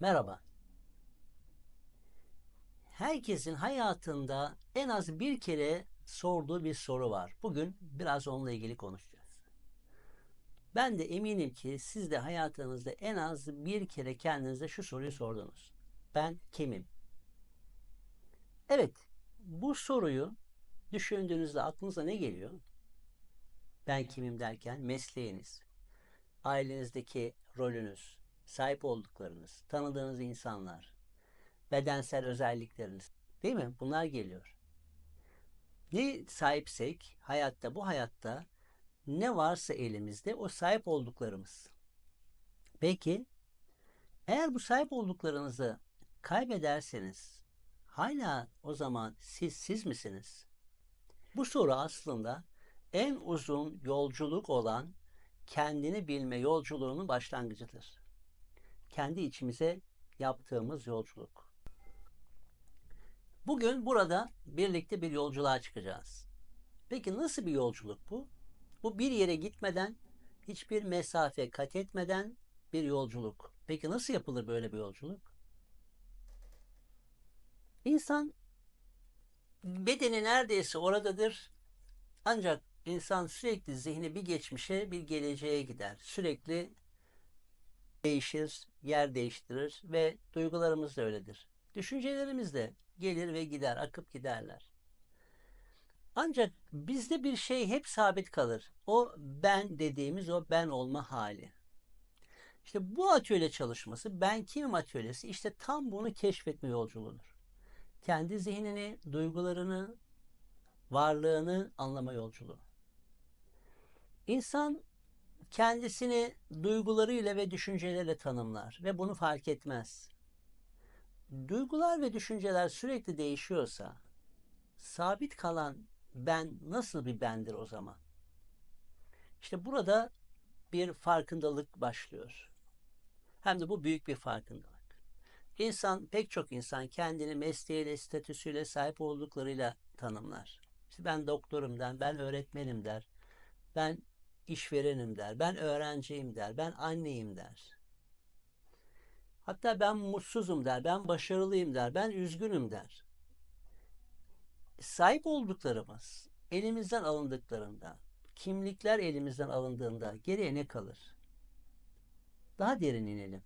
Merhaba. Herkesin hayatında en az bir kere sorduğu bir soru var. Bugün biraz onunla ilgili konuşacağız. Ben de eminim ki siz de hayatınızda en az bir kere kendinize şu soruyu sordunuz. Ben kimim? Evet, bu soruyu düşündüğünüzde aklınıza ne geliyor? Ben kimim derken mesleğiniz, ailenizdeki rolünüz, sahip olduklarınız, tanıdığınız insanlar, bedensel özellikleriniz. Değil mi? Bunlar geliyor. Ne sahipsek hayatta bu hayatta ne varsa elimizde o sahip olduklarımız. Peki eğer bu sahip olduklarınızı kaybederseniz hala o zaman siz siz misiniz? Bu soru aslında en uzun yolculuk olan kendini bilme yolculuğunun başlangıcıdır. Kendi içimize yaptığımız yolculuk. Bugün burada birlikte bir yolculuğa çıkacağız. Peki nasıl bir yolculuk bu? Bu bir yere gitmeden, hiçbir mesafe kat etmeden bir yolculuk. Peki nasıl yapılır böyle bir yolculuk? İnsan bedeni neredeyse oradadır. Ancak insan sürekli zihni bir geçmişe, bir geleceğe gider. Sürekli değişir, yer değiştirir ve duygularımız da öyledir. Düşüncelerimiz de gelir ve gider, akıp giderler. Ancak bizde bir şey hep sabit kalır. O ben dediğimiz o ben olma hali. İşte bu atölye çalışması, ben kimim atölyesi işte tam bunu keşfetme yolculuğudur. Kendi zihnini, duygularını, varlığını anlama yolculuğu. İnsan kendisini duygularıyla ve düşünceleriyle tanımlar ve bunu fark etmez. Duygular ve düşünceler sürekli değişiyorsa sabit kalan ben nasıl bir bendir o zaman? İşte burada bir farkındalık başlıyor. Hem de bu büyük bir farkındalık. İnsan, pek çok insan kendini mesleğiyle, statüsüyle, sahip olduklarıyla tanımlar. İşte ben doktorum der, ben öğretmenim der, ben işverenim der, ben öğrenciyim der, ben anneyim der. Hatta ben mutsuzum der, ben başarılıyım der, ben üzgünüm der. Sahip olduklarımız elimizden alındıklarında, kimlikler elimizden alındığında geriye ne kalır? Daha derin inelim.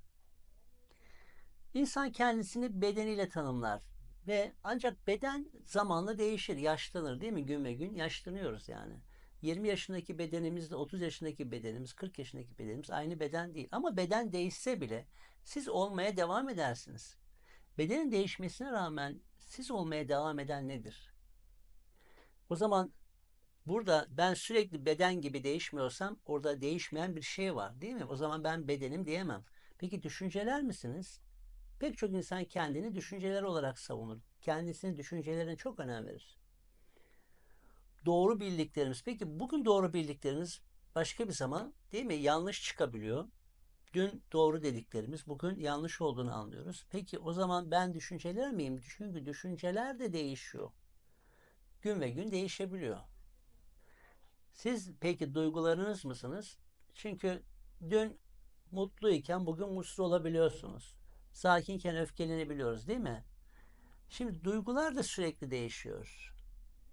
İnsan kendisini bedeniyle tanımlar ve ancak beden zamanla değişir, yaşlanır değil mi? Gün ve gün yaşlanıyoruz yani. 20 yaşındaki bedenimizle 30 yaşındaki bedenimiz, 40 yaşındaki bedenimiz aynı beden değil. Ama beden değişse bile siz olmaya devam edersiniz. Bedenin değişmesine rağmen siz olmaya devam eden nedir? O zaman burada ben sürekli beden gibi değişmiyorsam orada değişmeyen bir şey var değil mi? O zaman ben bedenim diyemem. Peki düşünceler misiniz? Pek çok insan kendini düşünceler olarak savunur. Kendisini düşüncelerine çok önem verir doğru bildiklerimiz. Peki bugün doğru bildiklerimiz başka bir zaman değil mi? Yanlış çıkabiliyor. Dün doğru dediklerimiz bugün yanlış olduğunu anlıyoruz. Peki o zaman ben düşünceler miyim? Çünkü düşünceler de değişiyor. Gün ve gün değişebiliyor. Siz peki duygularınız mısınız? Çünkü dün mutluyken bugün mutsuz olabiliyorsunuz. Sakinken öfkelenebiliyoruz değil mi? Şimdi duygular da sürekli değişiyor.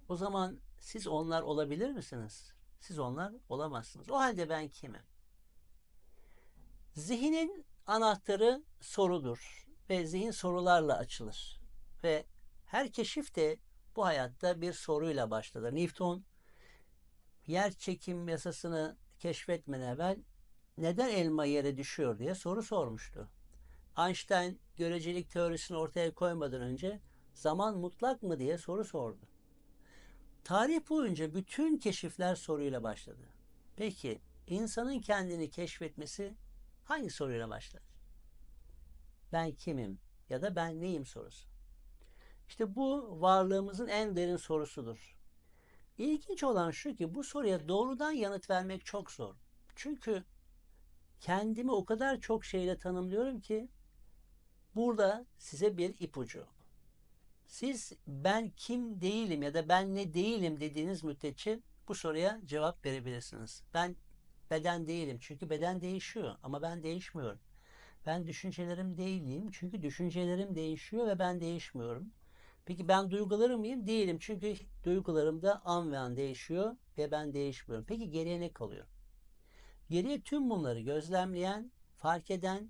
O zaman siz onlar olabilir misiniz? Siz onlar olamazsınız. O halde ben kimim? Zihnin anahtarı sorudur ve zihin sorularla açılır. Ve her keşif de bu hayatta bir soruyla başladı. Newton yer çekim yasasını keşfetmeden evvel neden elma yere düşüyor diye soru sormuştu. Einstein görecelik teorisini ortaya koymadan önce zaman mutlak mı diye soru sordu. Tarih boyunca bütün keşifler soruyla başladı. Peki insanın kendini keşfetmesi hangi soruyla başlar? Ben kimim ya da ben neyim sorusu. İşte bu varlığımızın en derin sorusudur. İlginç olan şu ki bu soruya doğrudan yanıt vermek çok zor. Çünkü kendimi o kadar çok şeyle tanımlıyorum ki burada size bir ipucu. Siz ben kim değilim ya da ben ne değilim dediğiniz müddetçe bu soruya cevap verebilirsiniz. Ben beden değilim çünkü beden değişiyor ama ben değişmiyorum. Ben düşüncelerim değilim. Çünkü düşüncelerim değişiyor ve ben değişmiyorum. Peki ben duygularım mıyım? Değilim. Çünkü duygularım da an ve an değişiyor ve ben değişmiyorum. Peki geriye ne kalıyor? Geriye tüm bunları gözlemleyen, fark eden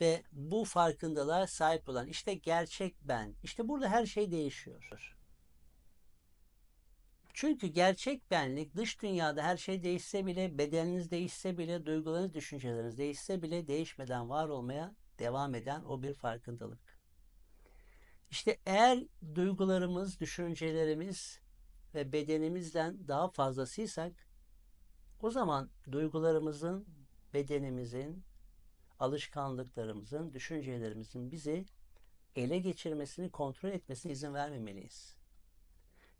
ve bu farkındalığa sahip olan işte gerçek ben. İşte burada her şey değişiyor. Çünkü gerçek benlik dış dünyada her şey değişse bile, bedeniniz değişse bile, duygularınız, düşünceleriniz değişse bile değişmeden var olmaya devam eden o bir farkındalık. İşte eğer duygularımız, düşüncelerimiz ve bedenimizden daha fazlasıysak o zaman duygularımızın, bedenimizin, alışkanlıklarımızın, düşüncelerimizin bizi ele geçirmesini, kontrol etmesine izin vermemeliyiz.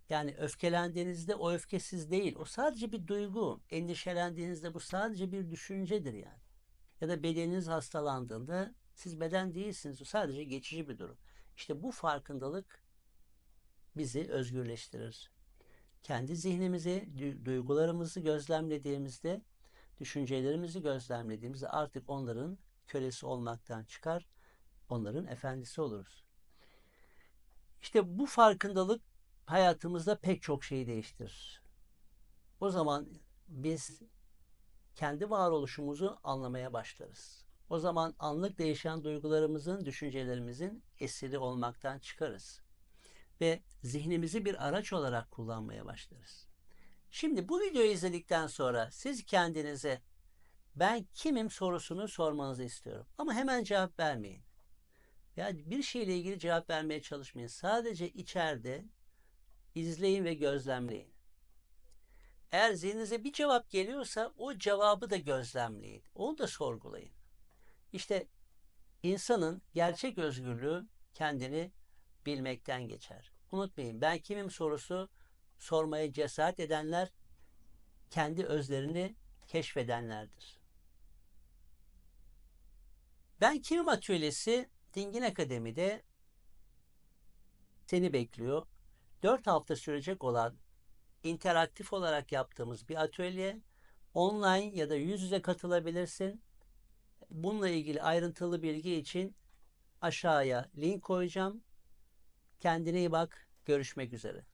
Yani öfkelendiğinizde o öfkesiz değil. O sadece bir duygu. Endişelendiğinizde bu sadece bir düşüncedir yani. Ya da bedeniniz hastalandığında siz beden değilsiniz. O sadece geçici bir durum. İşte bu farkındalık bizi özgürleştirir. Kendi zihnimizi, duygularımızı gözlemlediğimizde, düşüncelerimizi gözlemlediğimizde artık onların kölesi olmaktan çıkar, onların efendisi oluruz. İşte bu farkındalık hayatımızda pek çok şeyi değiştirir. O zaman biz kendi varoluşumuzu anlamaya başlarız. O zaman anlık değişen duygularımızın, düşüncelerimizin esiri olmaktan çıkarız. Ve zihnimizi bir araç olarak kullanmaya başlarız. Şimdi bu videoyu izledikten sonra siz kendinize ben kimim sorusunu sormanızı istiyorum. Ama hemen cevap vermeyin. Ya bir şeyle ilgili cevap vermeye çalışmayın. Sadece içeride izleyin ve gözlemleyin. Eğer zihninize bir cevap geliyorsa o cevabı da gözlemleyin. Onu da sorgulayın. İşte insanın gerçek özgürlüğü kendini bilmekten geçer. Unutmayın ben kimim sorusu sormaya cesaret edenler kendi özlerini keşfedenlerdir. Ben Kimim Atölyesi Dingin Akademi'de seni bekliyor. 4 hafta sürecek olan interaktif olarak yaptığımız bir atölye online ya da yüz yüze katılabilirsin. Bununla ilgili ayrıntılı bilgi için aşağıya link koyacağım. Kendine iyi bak. Görüşmek üzere.